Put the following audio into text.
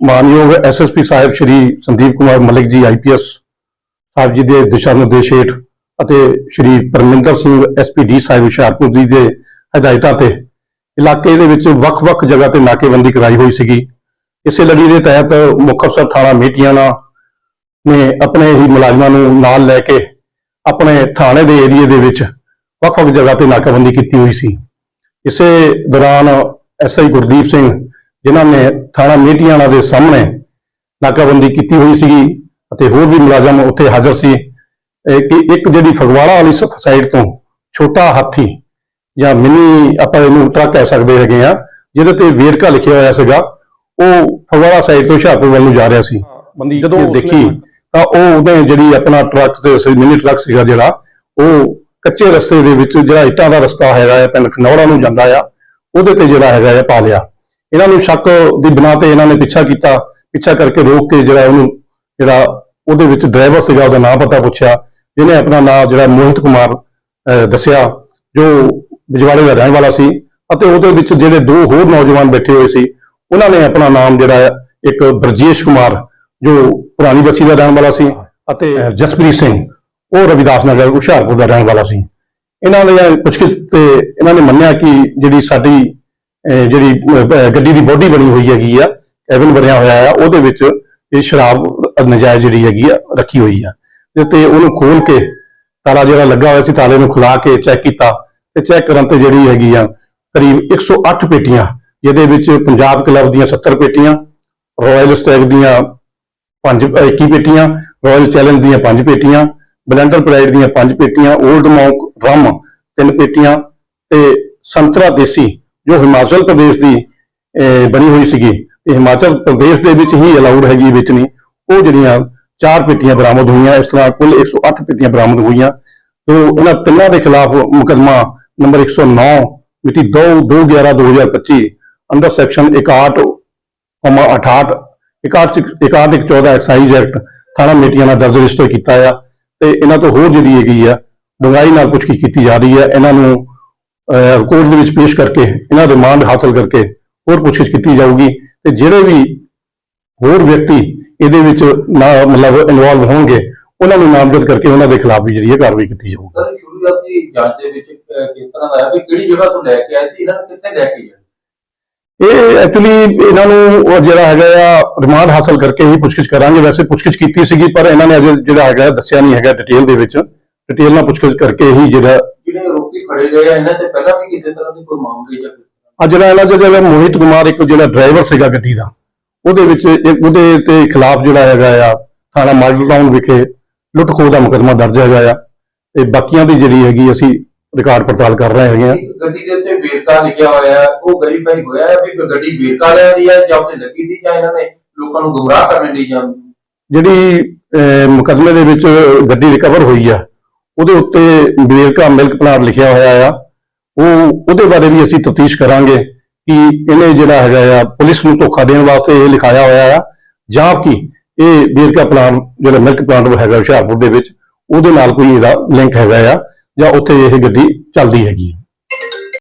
ਮਾਨਯੋਗ ਐਸਐਸਪੀ ਸਾਹਿਬ ਸ਼੍ਰੀ ਸੰਦੀਪ ਕੁਮਾਰ ਮਲਿਕ ਜੀ ਆਈਪੀਐਸ ਸਾਹਿਬ ਜੀ ਦੇ ਦਿਸ਼ਾ ਨਿਰਦੇਸ਼ ਹੇਠ ਅਤੇ ਸ਼੍ਰੀ ਪਰਮਿੰਦਰ ਸਿੰਘ ਐਸਪੀਡੀ ਸਾਹਿਬ ਹੁਸ਼ਿਆਰਪੁਰ ਜੀ ਦੇ ਹਦਾਇਤਾਂ ਤੇ ਇਲਾਕੇ ਦੇ ਵਿੱਚ ਵੱਖ-ਵੱਖ ਜਗ੍ਹਾ ਤੇ ਨਾਕੇਬੰਦੀ ਕਰਾਈ ਹੋਈ ਸੀਗੀ। ਇਸੇ ਲੜੀ ਦੇ ਤਹਿਤ ਮੁੱਖ ਅਫਸਰ ਥਾਣਾ ਮੀਟੀਆਣਾ ਨੇ ਆਪਣੇ ਹੀ ਮੁਲਾਜ਼ਮਾਂ ਨੂੰ ਨਾਲ ਲੈ ਕੇ ਆਪਣੇ ਥਾਣੇ ਦੇ ਏਰੀਏ ਦੇ ਵਿੱਚ ਵੱਖ-ਵੱਖ ਜਗ੍ਹਾ ਤੇ ਨਾਕੇਬੰਦੀ ਕੀਤੀ ਹੋਈ ਸੀ। ਇਸੇ ਦੌਰਾਨ ਐਸਆਈ ਗੁਰਦੀਪ ਸਿੰਘ ਜਿਨ੍ਹਾਂ ਨੇ ਥਾਣਾ ਮੀਟੀਆਣਾ ਦੇ ਸਾਹਮਣੇ ਨਾਕਾਬੰਦੀ ਕੀਤੀ ਹੋਈ ਸੀਗੀ ਅਤੇ ਹੋਰ ਵੀ ਮੁਲਾਜ਼ਮ ਉੱਥੇ ਹਾਜ਼ਰ ਸੀ। ਕਿ ਇੱਕ ਜਿਹੜੀ ਫਗਵਾੜਾ ਵਾਲੀ ਸਾਈਡ ਤੋਂ ਛੋਟਾ ਹਾਥੀ ਜਾਂ ਮਿੰਨੀ ਆਪਾਂ ਇਹਨੂੰ ਟਰੱਕ ਕਹਿ ਸਕਦੇ ਹੈਗੇ ਆ ਜਿਹਦੇ ਤੇ ਵੇਰਕਾ ਲਿਖਿਆ ਹੋਇਆ ਸੀਗਾ ਉਹ ਫਗਵਾੜਾ ਸਾਈਡ ਤੋਂ ਹੁਸ਼ਿਆਰਪੁਰ ਵੱਲ ਨੂੰ ਜਾ ਰਿਹਾ ਸੀ। ਬੰਦੀ ਜਦੋਂ ਦੇਖੀ। ਤਾਂ ਉਹ ਉਹਦੇ ਜਿਹੜੀ ਆਪਣਾ ਟਰੱਕ ਤੇ ਮਿੰਨੀ ਟਰੱਕ ਸੀਗਾ ਜਿਹੜਾ ਉਹ ਕੱਚੇ ਰਸਤੇ ਦੇ ਵਿੱਚ ਜਿਹੜਾ ਇੱਟਾਂ ਦਾ ਰਸਤਾ ਹੈਗਾ ਹੈ ਪਿੰਡ ਖਨੌੜਾ ਨੂੰ ਜਾਂਦਾ ਆ ਉਹਦੇ ਤੇ ਜਿਹੜਾ ਹੈਗਾ ਹੈ ਪਾ ਲਿਆ। ਇਹਨਾਂ ਨੂੰ ਸ਼ੱਕ ਦੀ ਬਿਨਾਂ ਤੇ ਇਹਨਾਂ ਨੇ ਪਿੱਛਾ ਕੀਤਾ ਪਿੱਛਾ ਕਰਕੇ ਰੋਕ ਕੇ ਜਿਹੜਾ ਉਹਨੂੰ ਜਿਹੜਾ ਉਹਦੇ ਵਿੱਚ ਡਰਾਈਵਰ ਸੀਗਾ ਉਹਦਾ ਨਾਮ ਪਤਾ ਪੁੱਛਿਆ ਜਿਹਨੇ ਆਪਣਾ ਨਾਮ ਜਿਹੜਾ ਮੋਹਿਤ ਕੁਮਾਰ ਦੱਸਿਆ ਜੋ ਬਿਜਵਾੜੇ ਦਾ ਰਹਿਣ ਵਾਲਾ ਸੀ ਅਤੇ ਉਹਦੇ ਵਿੱਚ ਜਿਹੜੇ ਦੋ ਹੋਰ ਨੌਜਵਾਨ ਬੈਠੇ ਹੋਏ ਸੀ ਉਹਨਾਂ ਨੇ ਆਪਣਾ ਨਾਮ ਜਿਹੜਾ ਹੈ, ਇੱਕ ਬਰਜੇਸ਼ ਕੁਮਾਰ ਜੋ ਪੁਰਾਣੀ ਬੱਸੀ ਦਾ ਰਹਿਣ ਵਾਲਾ ਸੀ ਅਤੇ ਜਸਪ੍ਰੀਤ ਸਿੰਘ ਉਹ ਰਵਿਦਾਸ ਨਗਰ ਹੁਸ਼ਿਆਰਪੁਰ ਦਾ ਰਹਿਣ ਵਾਲਾ ਸੀ। ਇਹਨਾਂ ਨੇ ਪੁੱਛਗਿੱਛ ਤੇ ਇਹਨਾਂ ਨੇ ਮੰਨਿਆ ਕਿ ਜਿਹੜੀ ਸਾਡੀ ਜਿਹੜੀ ਗੱਡੀ ਦੀ ਬੋਡੀ ਬਣੀ ਹੋਈ ਹੈਗੀ ਆ ਕੈਬਨ ਬਣਿਆ ਹੋਇਆ ਆ, ਉਹਦੇ ਵਿੱਚ ਇਹ ਸ਼ਰਾਬ ਨਜਾਇਜ਼ ਜਿਹੜੀ ਹੈਗੀ ਆ, ਰੱਖੀ ਹੋਈ ਆ। ਤੇ ਉਹਨੂੰ ਖੋਲ ਕੇ ਤਾਲਾ ਜਿਹੜਾ ਲੱਗਾ ਹੋਇਆ ਸੀ, ਤਾਲੇ ਨੂੰ ਖੁਲਾ ਕੇ ਚੈੱਕ ਕੀਤਾ। ਤੇ ਚੈੱਕ ਕਰਨ ਤੇ ਜਿਹੜੀ ਹੈਗੀ ਆ, ਕਰੀਬ 108 ਪੇਟੀਆਂ, ਜਿਹਦੇ ਵਿੱਚ ਪੰਜਾਬ ਕਲੱਬ ਦੀਆਂ 70 ਪੇਟੀਆਂ ਰਾਇਲ ਸਟੈਗ ਦੀਆਂ ਪੰਜ 21 ਪੇਟੀਆਂ ਰਾਇਲ ਚੈਲੰਜ ਦੀਆਂ ਪੰਜ ਪੇਟੀਆਂ ਬਲੈਂਡਰ ਪ੍ਰਾਈਡ ਦੀਆਂ ਪੰਜ ਪੇਟੀਆਂ 올ਡ ਮੌਂਕ ਰਮ ਤਿੰਨ ਪੇਟੀਆਂ ਤੇ ਸੰਤਰਾ ਦੇਸੀ ਜੋ ਹਿਮਾਚਲ ਪ੍ਰਦੇਸ਼ ਦੀ ਬਣੀ ਹੋਈ ਸੀਗੀ। ਤੇ ਹਿਮਾਚਲ ਪ੍ਰਦੇਸ਼ ਦੇ ਵਿੱਚ ਹੀ ਅਲਾਉਡ ਹੈਗੀ ਵੇਚਣੀ। ਉਹ ਜਿਹੜੀਆਂ ਚਾਰ ਪੇਟੀਆਂ ਬਰਾਮਦ ਹੋਈਆਂ, ਇਸ ਤਰ੍ਹਾਂ ਕੁੱਲ 108 ਪੇਟੀਆਂ ਬਰਾਮਦ ਹੋਈਆਂ। ਤੋਂ ਇਹਨਾਂ ਤਿੰਨਾਂ ਦੇ ਖਿਲਾਫ ਮੁਕੱਦਮਾ ਨੰਬਰ 109 ਮਿਤੀ 2 2/11/2025 ਅੰਡਰ ਸੈਕਸ਼ਨ 61 ਕਮਾ 68 61 61 14 ਐਕਸਾਈਜ਼ ਐਕਟ ਥਾਣਾ ਮੇਟੀਆਂ ਨਾਲ ਦਰਜ ਰਜਿਸਟਰ ਕੀਤਾ ਆ। ਤੇ ਇਹਨਾਂ ਤੋਂ ਹੋਰ ਜਿਹੜੀ ਹੈਗੀ ਆ, ਡੂੰਘਾਈ ਨਾਲ ਪੁੱਛਗਿੱਛ ਕੀਤੀ ਜਾ ਰਹੀ ਹੈ ਇਹਨਾਂ ਨੂੰ ਕੋਰਟ ਦੇ ਵਿੱਚ ਪੇਸ਼ ਕਰਕੇ ਇਹਨਾਂ ਦੇ ਰਿਮਾਂਡ ਹਾਸਲ ਕਰਕੇ ਹੋਰ ਪੁੱਛਗਿੱਛ ਕੀਤੀ ਜਾਊਗੀ ਤੇ ਜਿਹੜੇ ਵੀ ਹੋਰ ਵਿਅਕਤੀ ਇਹਦੇ ਵਿੱਚ ਨਾ ਮਤਲਬ ਇਨਵੋਲਵ ਹੋਣਗੇ ਉਹਨਾਂ ਨੂੰ ਨਾਮਜ਼ਦ ਕਰਕੇ ਉਹਨਾਂ ਦੇ ਖਿਲਾਫ ਵੀ ਜਿਹੜੀ ਹੈ ਕਾਰਵਾਈ ਕੀਤੀ ਜਾਊਗੀ। ਸਰ ਸ਼ੁਰੂਆਤੀ ਜਾਂਚ ਦੇ ਵਿੱਚ ਕਿਸ ਤਰ੍ਹਾਂ ਦਾ ਹੈ ਵੀ ਕਿਹੜੀ ਜਗ੍ਹਾ ਤੋਂ ਲੈ ਕੇ ਆਏ ਸੀ ਇਹਨਾਂ ਨੂੰ ਕਿੱਥੇ ਲੈ ਕੇ ਗਏ? ਇਹ ਐਕਚੁਅਲੀ ਇਹਨਾਂ ਨੂੰ ਉਹ ਜਿਹੜਾ ਹੈਗਾ ਆ ਰਿਮਾਂਡ ਹਾਸਲ ਕਰਕੇ ਹੀ ਪੁੱਛਗਿੱਛ ਕਰਾਂਗੇ। ਵੈਸੇ ਪੁੱਛਗਿੱਛ ਕੀਤੀ ਸੀਗੀ ਪਰ ਇਹਨਾਂ ਨੇ ਅਜੇ ਜਿਹੜਾ ਹੈਗਾ ਦੱਸਿਆ ਨਹੀਂ ਹੈਗਾ ਡਿਟੇਲ ਦੇ ਵਿੱਚ। ਡਿਟੇਲ ਨਾਲ ਪੁੱਛਗਿੱਛ ਕਰਕੇ ਹੀ ਜਿਹੜਾ ਜਿਹੜੇ ਆਰੋਪੀ ਫੜੇ ਗਏ ਆ ਇਹਨਾਂ ਤੇ ਪਹਿਲਾਂ ਵੀ ਕਿਸੇ ਤਰ੍ਹਾਂ ਦੇ ਕੋਈ ਮਾਮਲੇ ਜਾਂ ਆ ਜਿਹੜਾ ਇਹਨਾਂ ਦਾ ਜਿਹੜਾ ਮੋਹਿਤ ਕੁਮਾਰ ਇੱਕ ਜਿਹੜਾ ਡਰਾਈਵਰ ਸੀਗਾ ਗੱਡੀ ਦਾ ਉਹਦੇ ਵਿੱਚ ਇੱਕ ਉਹਦੇ ਤੇ ਖਿਲਾਫ ਜਿਹੜਾ ਹੈਗਾ ਆ ਥਾਣਾ ਮਾਡਲ ਟਾਊਨ ਵਿਖੇ ਲੁੱਟ ਖੋਹ ਦਾ ਮੁਕੱਦਮਾ ਦਰਜ ਹੈਗਾ ਆ। ਤੇ ਬਾਕੀਆਂ ਦੀ ਜਿਹੜੀ ਹੈਗੀ ਅਸੀਂ ਰਿਕਾਰਡ ਪੜਤਾਲ ਕਰ ਰਹੇ ਹੈਗੇ ਆ। ਇੱਕ ਗੱਡੀ ਦੇ ਉੱਤੇ ਵੇਰਕਾ ਲਿਖਿਆ ਹੋਇਆ ਉਹ ਵੈਰੀਫਾਈ ਹੋਇਆ ਵੀ ਗੱਡੀ ਵੇਰਕਾ ਵਾਲਿਆਂ ਦੀ ਹੈ ਜਾਂ ਉੱਤੇ ਲੱਗੀ ਸੀ ਜਾਂ ਇਹਨਾਂ ਨੇ ਲੋਕਾਂ ਨੂੰ ਗੁੰਮਰਾਹ ਕਰਨ ਲਈ ਜਾਂ ਜਿਹੜੀ ਮੁਕੱਦਮੇ ਦੇ ਵਿੱਚ ਗੱਡੀ ਰਿਕਵਰ ਹੋਈ ਆ ਉਹਦੇ ਉੱਤੇ ਵੇਰਕਾ ਮਿਲਕ ਪਲਾਂਟ ਲਿਖਿਆ ਹੋਇਆ ਆ। ਉਹ, ਉਹਦੇ ਬਾਰੇ ਵੀ ਅਸੀਂ ਤਫਤੀਸ਼ ਕਰਾਂਗੇ ਕਿ ਇਹਨੇ ਜਿਹੜਾ ਹੈਗਾ ਆ, ਪੁਲਿਸ ਨੂੰ ਧੋਖਾ ਦੇਣ ਵਾਸਤੇ ਇਹ ਲਿਖਾਇਆ ਹੋਇਆ ਆ। ਜਾਂ ਕਿ, ਇਹ ਵੇਰਕਾ ਪਲਾਂਟ, ਜਿਹੜਾ ਮਿਲਕ ਪਲਾਂਟ ਹੈਗਾ ਹੁਸ਼ਿਆਰਪੁਰ ਦੇ ਵਿੱਚ, ਉਹਦੇ ਨਾਲ ਕੋਈ ਇਹਦਾ ਲਿੰਕ ਹੈਗਾ ਆ, ਜਾਂ ਉੱਥੇ ਇਹ ਗੱਡੀ ਚੱਲਦੀ ਹੈਗੀ ਆ।